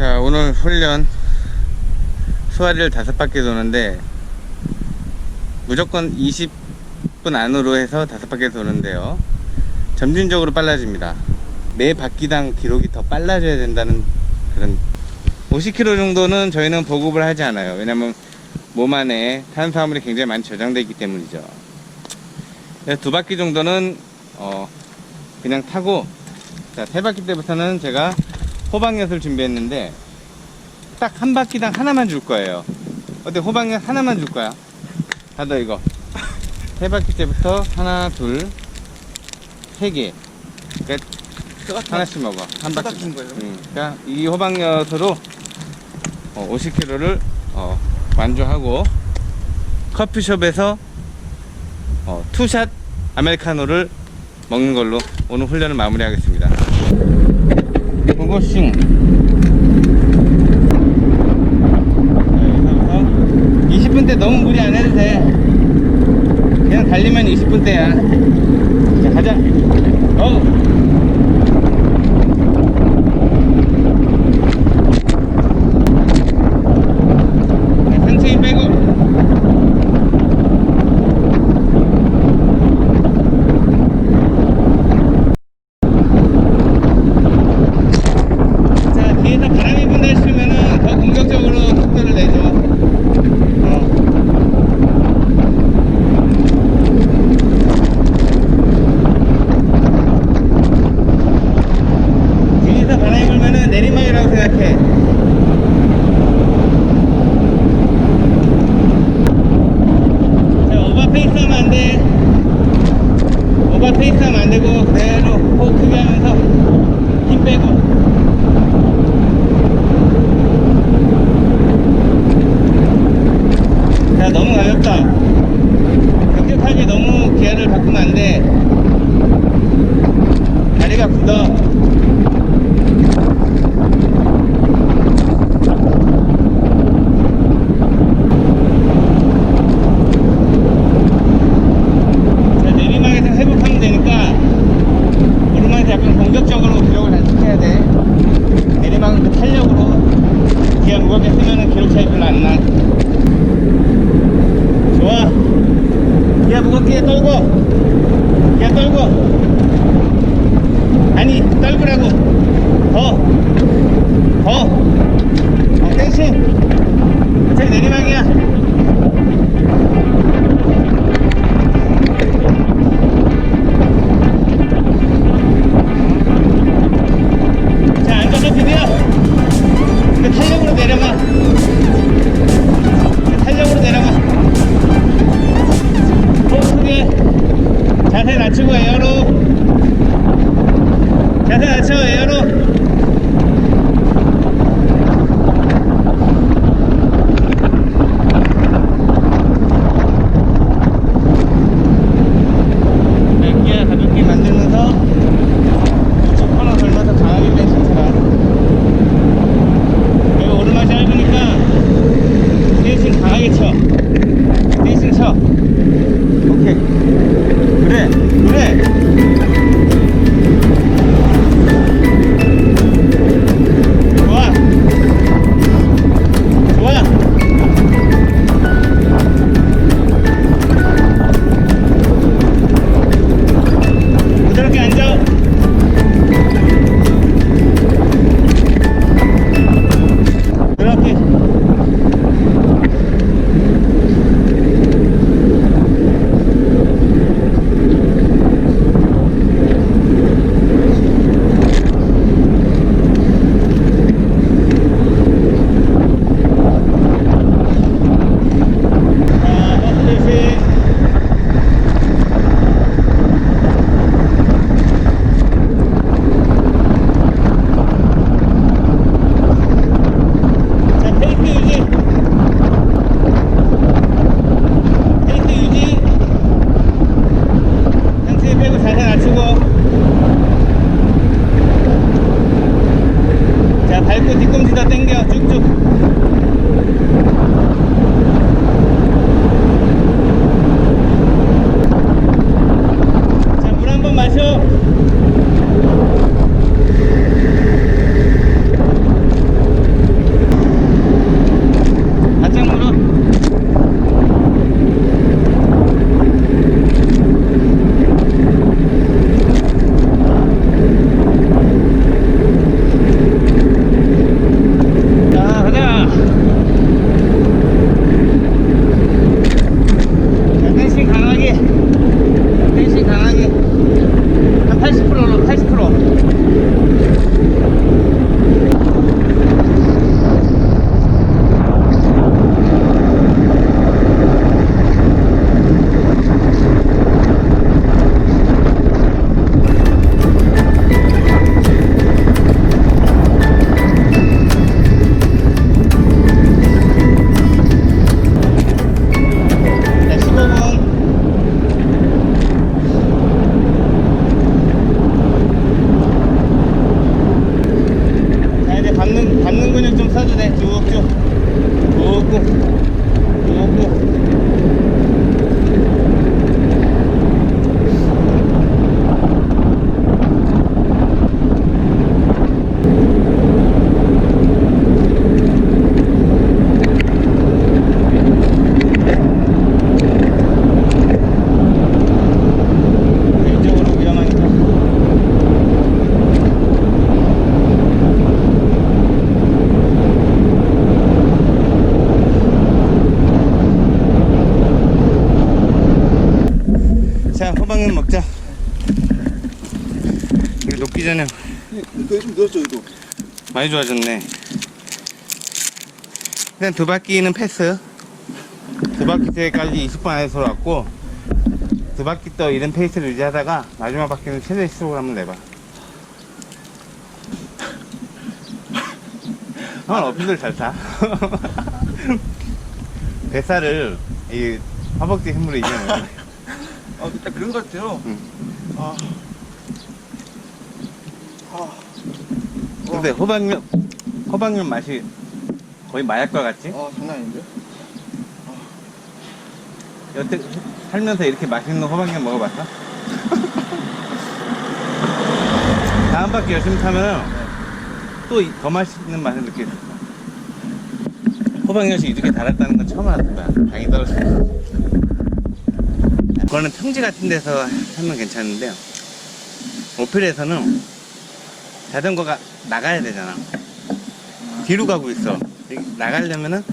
자 오늘 훈련 소화리를 다섯 바퀴 도는데 무조건 20분 안으로 해서 다섯 바퀴 도는데요. 점진적으로 빨라집니다. 매 바퀴당 기록이 더 빨라져야 된다는 그런 50km 정도는 저희는 보급을 하지 않아요. 왜냐면 몸 안에 탄수화물이 굉장히 많이 저장되어 있기 때문이죠. 두 바퀴 정도는 어 그냥 타고 자, 세 바퀴 때부터는 제가 호박엿을 준비했는데 딱 한 바퀴당 하나만 줄 거예요. 어때 호박엿 하나만 줄 거야. 다더 이거. 세 바퀴 때부터 하나, 둘, 세 개. 그러니까 하나씩 먹어. 한 바퀴. 준 거예요? 음, 그러니까 이 호박엿으로 어, 50kg를 어, 완주하고 커피숍에서 어, 투샷 아메리카노를 먹는 걸로 오늘 훈련을 마무리하겠습니다. 고고싱. 네, 20분대 너무 무리 안 해도 돼. 그냥 달리면 20분대야. 자, 가자. 어. 네, 천천히 빼고. 자, 뒤에서 바람이 분다 싶으면은 더 공격적으로 속도를 내줘. 어. 뒤에서 바람이 불면은 내리막 생각해. 자, 오버페이스 하면 안 돼. 오버페이스 하면 안 되고, 그대로 호흡 크게 하면서 힘 빼고. 야 너무 가볍다 급격하게 너무 기아를 바꾸면 안돼 다리가 굳어 자세 낮추고 에어로. 자세 낮춰 에어로 자, 호박면 먹자. 우리 녹기 전에 좀 넣었죠, 이거. 많이 좋아졌네. 일단 두 바퀴는 패스. 두 바퀴 때까지 20분 안에서 왔고, 두 바퀴 또 이런 페이스를 유지하다가 마지막 바퀴는 최대 시속을 한번 내봐. 형은 어필을 잘 타. 뱃살을 이 허벅지 힘으로 이기는 아, 딱 그런 것 같아요. 응. 아. 아. 근데 호박면, 호박면 맛이 거의 마약과 같지? 아, 장난 아닌데? 여태 살면서 이렇게 맛있는 호박면 먹어봤어? 다음 바퀴 열심히 타면 또 더 맛있는 맛을 느낄 수 있어. 호박엿이 이렇게 달았다는 건 처음 거야. 당이 떨어졌어. 그거는 평지 같은 데서 하면 괜찮은데요. 오필에서는 자전거가 나가야 되잖아. 뒤로 가고 있어. 나가려면은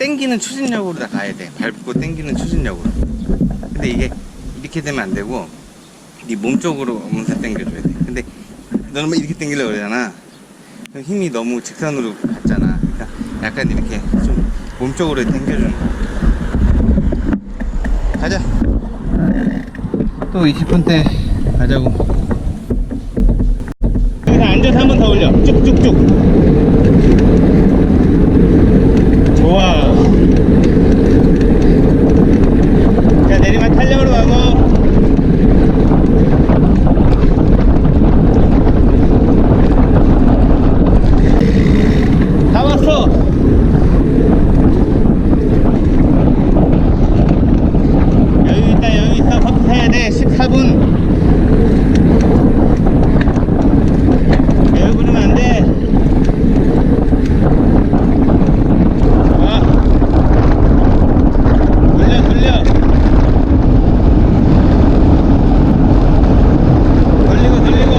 땡기는 추진력으로 나가야 돼. 밟고 땡기는 추진력으로. 근데 이게 이렇게 되면 안 되고 네 몸 쪽으로 오면서 땡겨줘야 돼. 근데 너는 막 이렇게 땡기려고 그러잖아. 힘이 너무 직선으로 갔잖아. 그러니까 약간 이렇게 좀 몸 쪽으로 땡겨주는 거야. 가자. 또 20분 때 가자고. 여기서 앉아서 한 번 더 올려. 쭉쭉쭉. 좋아. 자, 내리막 탄력으로 가고. 다 왔어. 여유 있다, 여유 있어. 커피 타야 돼. 14분. 여유 부리면 안 돼. 좋아. 돌려 돌려 돌리고 돌리고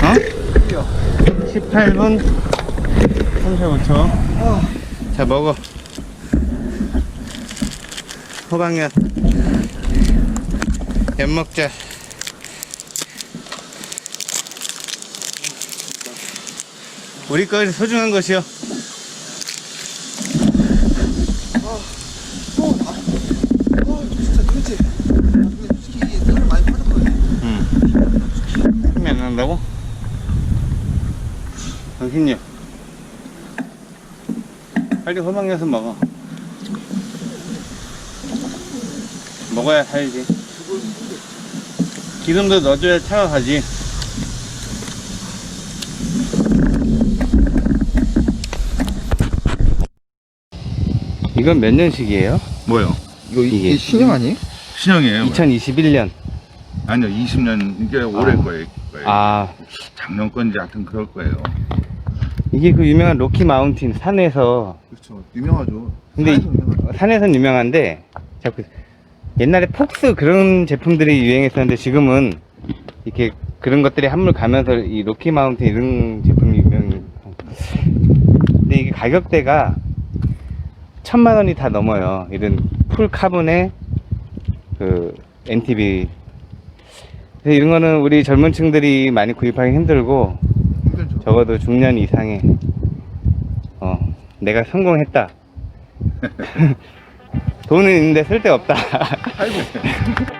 어? 18분 35초 자 먹어 호박엿 엿 먹자 우리 거 소중한 것이요 어, 나. 어. 아, 힘이 안? 정신력 빨리 호박엿을 먹어 먹어야 살지 기름도 넣어줘야 차가 가지 이건 몇 년식이에요? 뭐요? 이거 이게 이게 신형 아니에요? 신형이에요. 2021년 아니요, 20년 이게 올해 아. 거예요. 거예요. 아 작년 건지 하여튼 그럴 거예요. 이게 그 유명한 로키 마운틴 산에서 그렇죠. 유명하죠. 근데 산에서 유명하죠. 산에선 유명한데 자꾸 옛날에 폭스 그런 제품들이 유행했었는데 지금은 이렇게 그런 것들이 한물 가면서 이 로키 마운틴 이런 제품이 유명. 근데 이게 가격대가 천만 원이 다 넘어요. 이런 풀 카본의 그 NTV. 그래서 이런 거는 우리 젊은 층들이 많이 구입하기 힘들고. 적어도 중년 이상의 어 내가 성공했다 돈은 있는데 쓸데 없다 아이고.